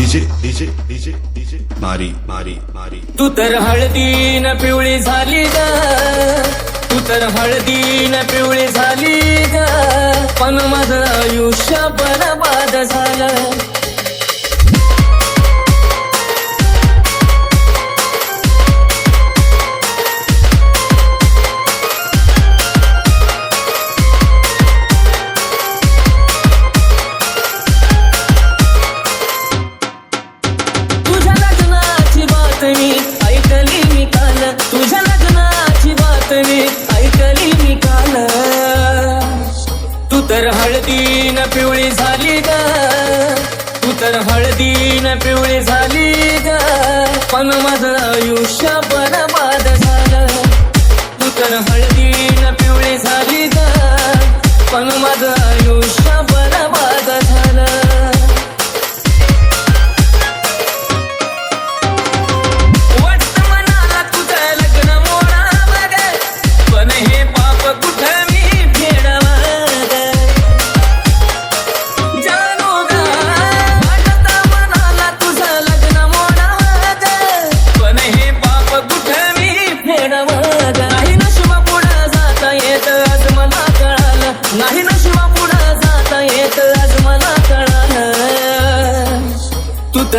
DJ DJ DJ मारी मारी मारी. तू तर हळदीन पिवळी झाली ग. तू तर हळदीन पिवळी झाली ग. पण माझं आयुष्य बरबाद झालं. तर हळदीन पिवळी झाली ग. तू तर हळदीन पिवळी झाली ग. पण माझं आयुष्य बरबाद झालं. तू तर हळदीन पिवळी झाली ग. पण माझं आयुष्य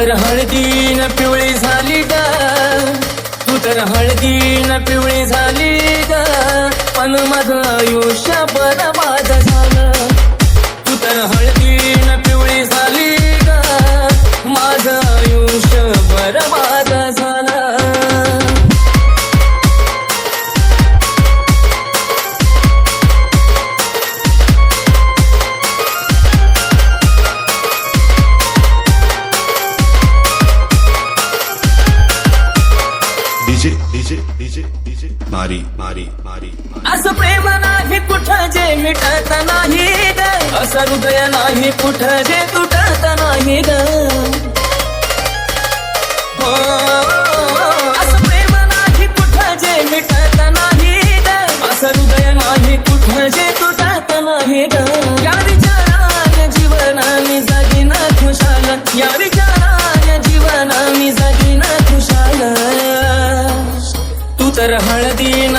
तर तर हळदीन पिवळी झाली ग. तू तर हळदीन पिवळी झाली ग. पण माझं आयुष्य बरबाद झालं. तू तर हळदी मारी मारी मारी. असं प्रेम नाही कुठं जे मिटत नाही ग. असं हृदय नाही कुठं जे तुटत नाही ग. हो, असं कुठं जे कुठं जे या विचारान जीवन मी जगीन खुशाल. तर हळदीन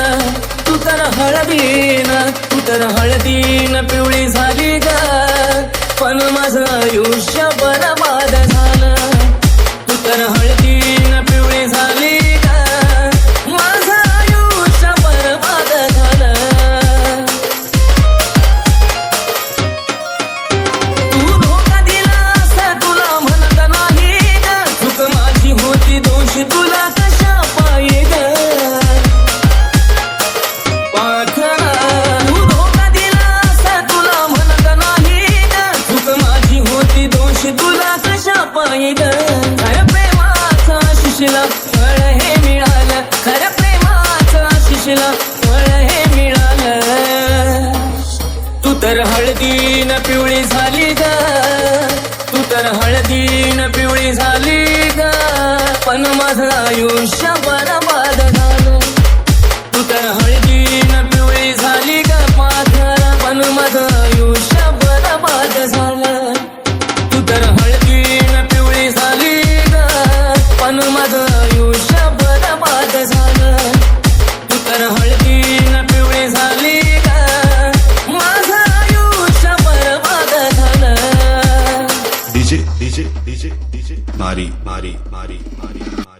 तू तर हळदीन तू तर हळदीन पिवळी झाली ग. पण माझं आयुष्य हे मिळालं. खरं प्रेमाचा शिशला फळ हे मिळालं. तू तर हळदीन पिवळी झाली ग. तू तर हळदीन पिवळी झाली ग. पण माझं आयुष्य बरबाद झालं डीजे डीजे डीजे डीजे. मारी मारी मारी मारी मारी.